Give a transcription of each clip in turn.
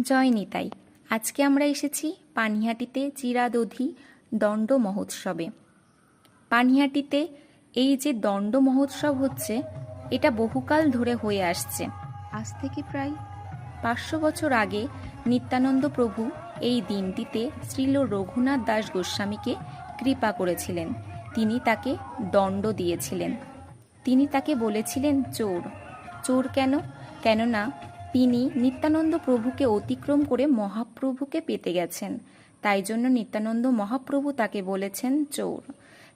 জয় নিতাই আজকে আমরা এসেছি পানিহাটিতে চিরাদধি দণ্ড মহোৎসবে। পানিহাটিতে এই যে দণ্ড মহোৎসব হচ্ছে, এটা বহুকাল ধরে হয়ে আসছে। আজ থেকে প্রায় পাঁচশো বছর আগে নিত্যানন্দ প্রভু এই দিনটিতে শ্রীল রঘুনাথ দাস গোস্বামীকে কৃপা করেছিলেন। তিনি তাকে দণ্ড দিয়েছিলেন। তিনি তাকে বলেছিলেন চোর। চোর কেন? কেননা তিনি নিত্যানন্দ প্রভুকে অতিক্রম করে মহাপ্রভুকে পেতে গেছেন। তাই জন্য নিত্যানন্দ মহাপ্রভু তাকে বলেছেন, চোর।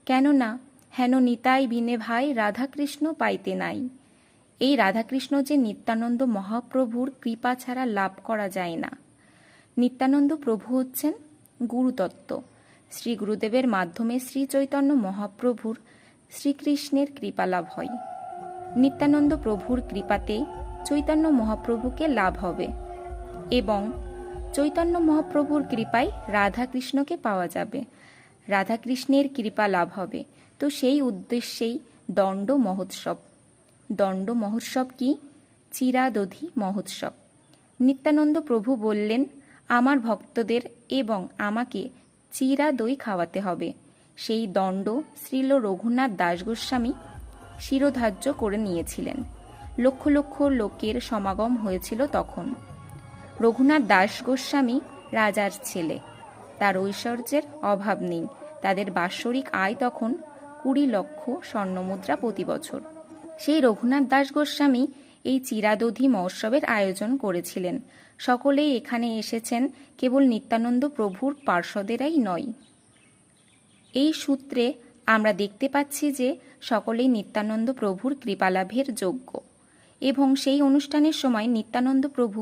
কেননা হেন নিতাই বিনে ভাই রাধাকৃষ্ণ পাইতে নাই। এই রাধাকৃষ্ণ যে নিত্যানন্দ মহাপ্রভুর কৃপা ছাড়া লাভ করা যায় না। নিত্যানন্দ প্রভু হচ্ছেন গুরুতত্ত্ব শ্রী গুরুদেবের মাধ্যমে শ্রী চৈতন্য মহাপ্রভুর শ্রীকৃষ্ণের কৃপা লাভ হয়। নিত্যানন্দ প্রভুর কৃপাতে চৈতন্য মহাপ্রভুকে লাভ হবে এবং চৈতন্য মহাপ্রভুর কৃপায় রাধাকৃষ্ণকে পাওয়া যাবে। রাধাকৃষ্ণের কৃপা লাভ হবে। তো সেই উদ্দেশ্যেই দণ্ড মহোৎসব। দণ্ড মহোৎসব কি? চিরাদধি মহোৎসব। নিত্যানন্দ প্রভু বললেন, আমার ভক্তদের এবং আমাকে চিরা দই খাওয়াতে হবে। সেই দণ্ড শ্রীল রঘুনাথ দাস গোস্বামী শিরোধার্য করে নিয়েছিলেন। লক্ষ লক্ষ লোকের সমাগম হয়েছিল তখন। রঘুনাথ দাস গোস্বামী রাজার ছেলে। তার ঐশ্বর্যের অভাব নেই। তাদের বাৎসরিক আয় তখন কুড়ি লক্ষ স্বর্ণমুদ্রা প্রতি বছর। সেই রঘুনাথ দাস গোস্বামী এই চিরাদধি মহোৎসবের আয়োজন করেছিলেন। সকলেই এখানে এসেছেন কেবল নিত্যানন্দ প্রভুর পার্শ্বদেরাই নয়। এই সূত্রে আমরা দেখতে পাচ্ছি যে সকলেই নিত্যানন্দ প্রভুর কৃপালাভের যোগ্য। এবং সেই অনুষ্ঠানের সময় নিত্যানন্দ প্রভু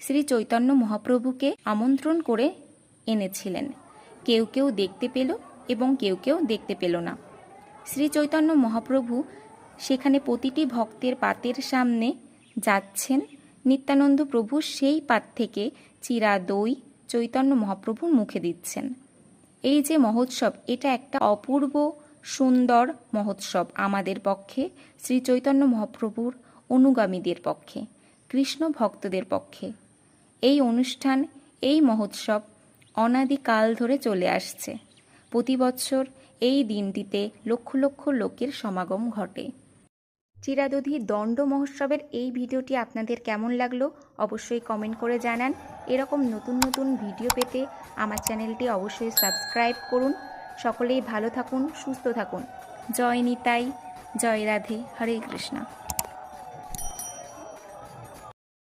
শ্রী চৈতন্য মহাপ্রভুকে আমন্ত্রণ করে এনেছিলেন। কেউ কেউ দেখতে পেল এবং কেউ কেউ দেখতে পেল না। শ্রী চৈতন্য মহাপ্রভু সেখানে প্রতিটি ভক্তের পাতের সামনে যাচ্ছেন। নিত্যানন্দ প্রভু সেই পাত থেকে চিরা দই চৈতন্য মহাপ্রভুর মুখে দিচ্ছেন। এই যে মহোৎসব, এটা একটা অপূর্ব সুন্দর মহোৎসব আমাদের পক্ষে। শ্রী চৈতন্য মহাপ্রভুর অনুগামীদের পক্ষে, কৃষ্ণ ভক্তদের পক্ষে। এই অনুষ্ঠান, এই মহোৎসব অনাদিকাল ধরে চলে আসছে। প্রতি বছর এই দিনটিতে লক্ষ লক্ষ লোকের সমাগম ঘটে। চিরাদধি দণ্ড মহোৎসবের এই ভিডিওটি আপনাদের কেমন লাগল অবশ্যই কমেন্ট করে জানান। এরকম নতুন নতুন ভিডিও পেতে আমার চ্যানেলটি অবশ্যই সাবস্ক্রাইব করুন। সকলেই ভালো থাকুন, সুস্থ থাকুন। জয় নিতাই, জয় রাধে, হরে কৃষ্ণা।